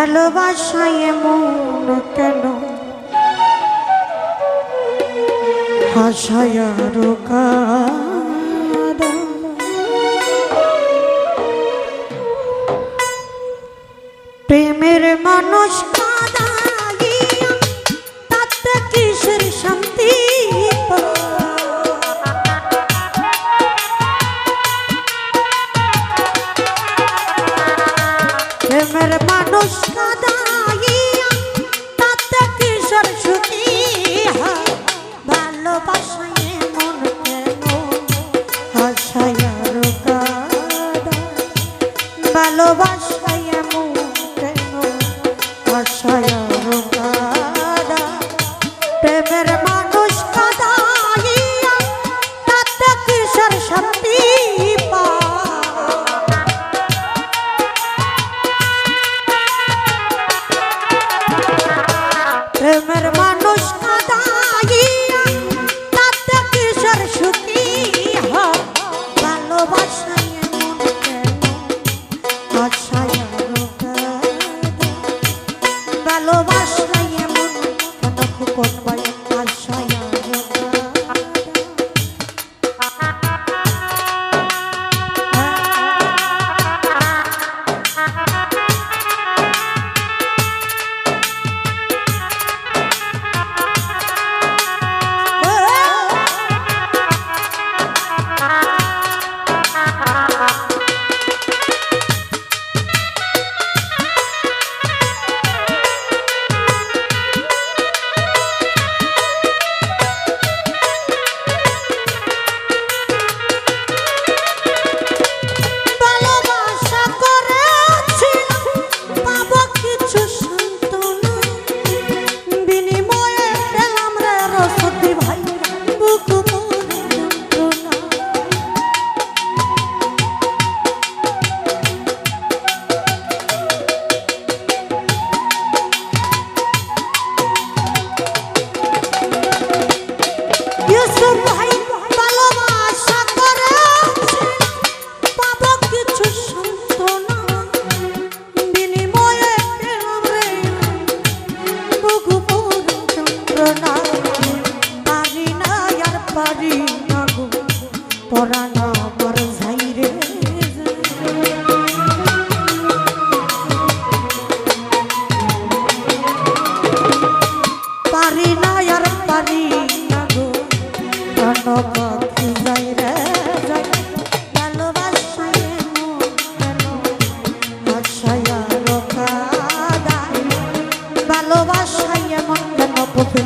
ভালোবাসায় মন কেন? প্রেমের মানুষ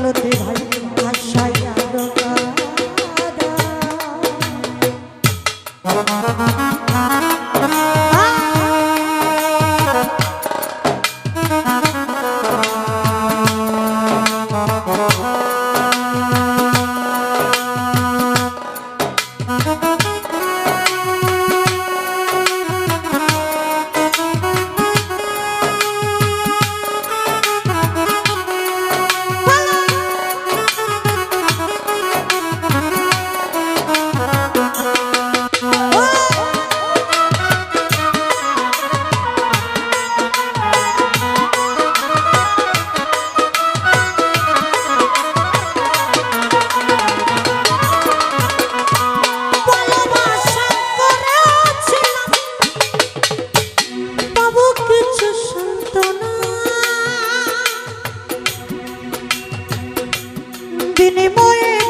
चलो भाई। boy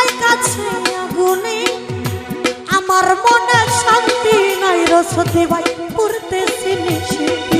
যায় কাছে আগুনে আমার মনে শান্তি নাই রসতে ভাই পড়তেছি নিশি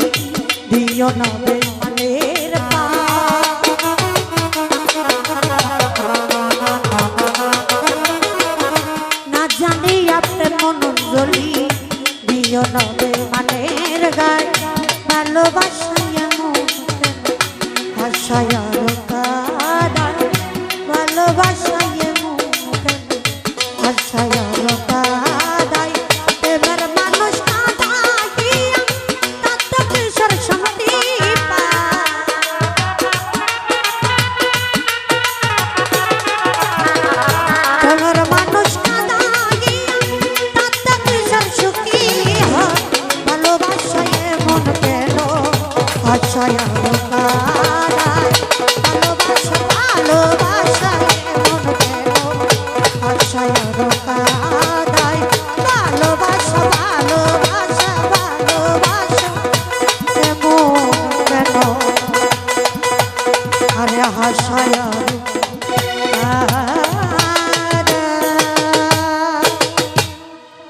দিও না বেমানের পা। না জানি আপনার মনঞ্জলি দিও না বেমানের গায়। ভালোবাসায় ভাষায়